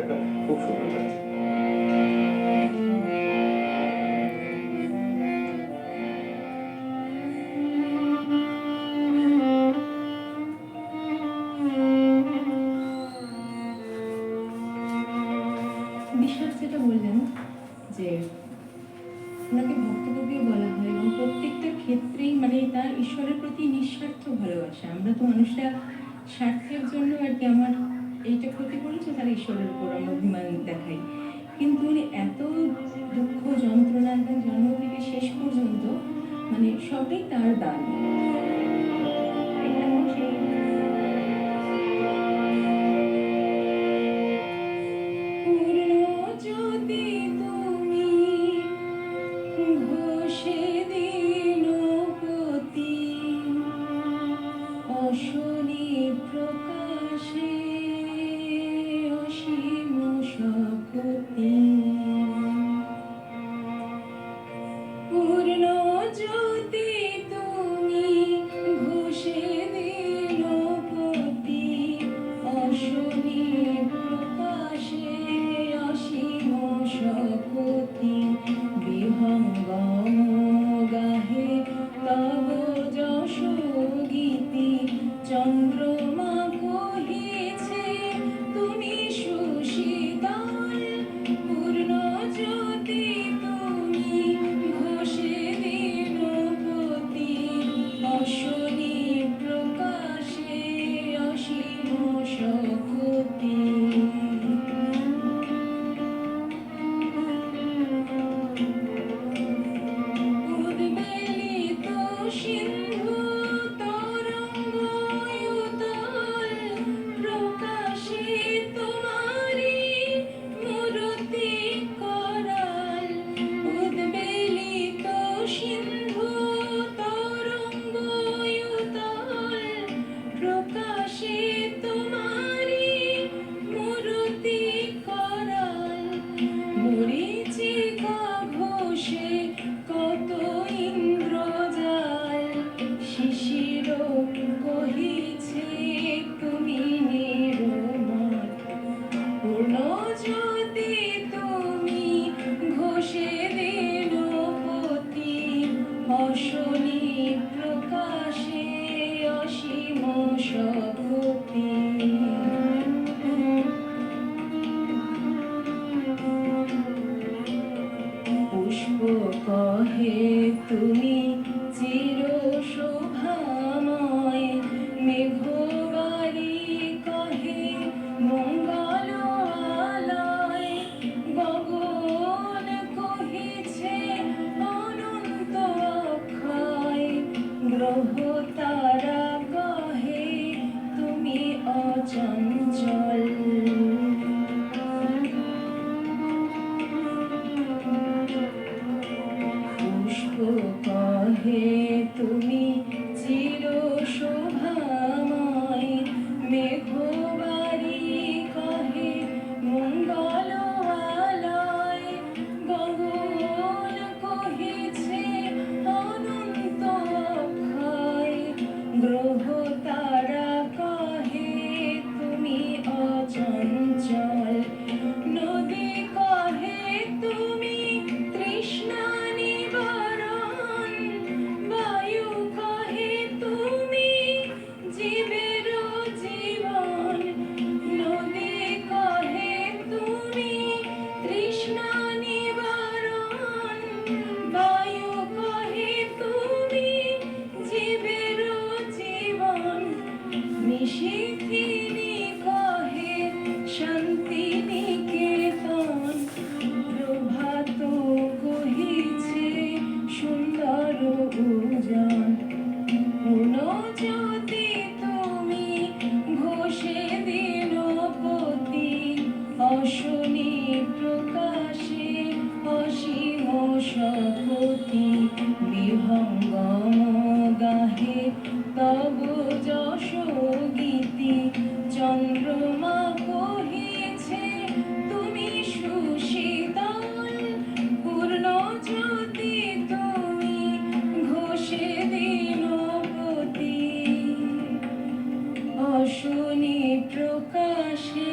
একটা খুব সুন্দর লাগছে। বিশ্বাস যেটা বললেন যে ওনাকে প্রত্যেকটা ক্ষেত্রেই মানে তার ঈশ্বরের প্রতি নিঃস্বার্থ ভালোবাসা। আমরা তো মানুষরা স্বার্থের জন্য আর কি আমার এইটা ক্ষতি করেছে তার ঈশ্বরের উপর আমরা অভিমান দেখাই কিন্তু উনি এত দুঃখ যন্ত্রণা একদম জন্ম থেকে শেষ পর্যন্ত মানে সবই তার দান। চন্দ্রমা শিশির কহিছে, তুমি পূর্ণ যদি তুমি ঘোষে দিন পতি প্রকাশে অসীম শক্তি পুষ্প কহে, তুমি অচঞ্চল পুষ্প কহে তুমি চির শোভাময় অঙ্গন গাহে তব গীতি। চন্দ্রমা কহিছে, তুমি সুশীতল, পূর্ণ জ্যোতি, তুমি ঘোষে দিন প্রতি অশুনি প্রকাশে